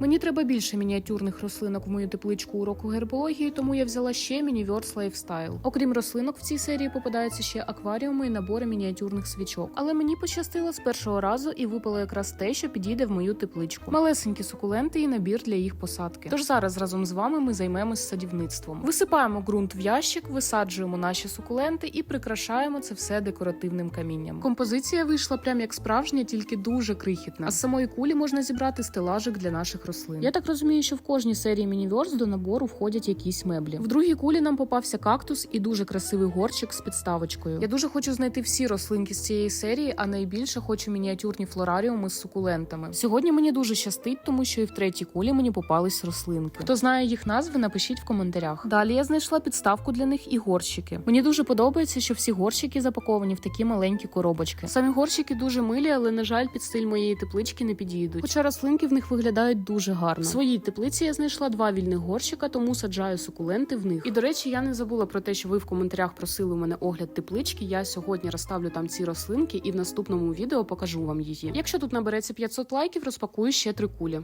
Мені треба більше мініатюрних рослинок в мою тепличку уроку гербології, тому я взяла ще Мініверс Lifestyle. Окрім рослинок, в цій серії попадаються ще акваріуми і набори мініатюрних свічок. Але мені пощастило з першого разу і випало якраз те, що підійде в мою тепличку. Малесенькі сукуленти і набір для їх посадки. Тож зараз разом з вами ми займемось садівництвом. Висипаємо ґрунт в ящик, висаджуємо наші сукуленти і прикрашаємо це все декоративним камінням. Композиція вийшла прям як справжня, тільки дуже крихітна. А з самої кулі можна зібрати стелажик для наших рослин. Я так розумію, що в кожній серії Мініверс до набору входять якісь меблі. В другій кулі нам попався кактус і дуже красивий горщик з підставочкою. Я дуже хочу знайти всі рослинки з цієї серії, а найбільше хочу мініатюрні флораріуми з сукулентами. Сьогодні мені дуже щастить, тому що і в третій кулі мені попались рослинки. Хто знає їх назви, напишіть в коментарях. Далі я знайшла підставку для них і горщики. Мені дуже подобається, що всі горщики запаковані в такі маленькі коробочки. Самі горщики дуже милі, але на жаль, під стиль моєї теплички не підійдуть. Хоча рослинки в них виглядають дуже гарно. В своїй теплиці я знайшла два вільних горщика, тому саджаю сукуленти в них. І до речі, я не забула про те, що ви в коментарях просили у мене огляд теплички. Я сьогодні розставлю там ці рослинки і в наступному відео покажу вам її. Якщо тут набереться 500 лайків, розпакую ще три кулі.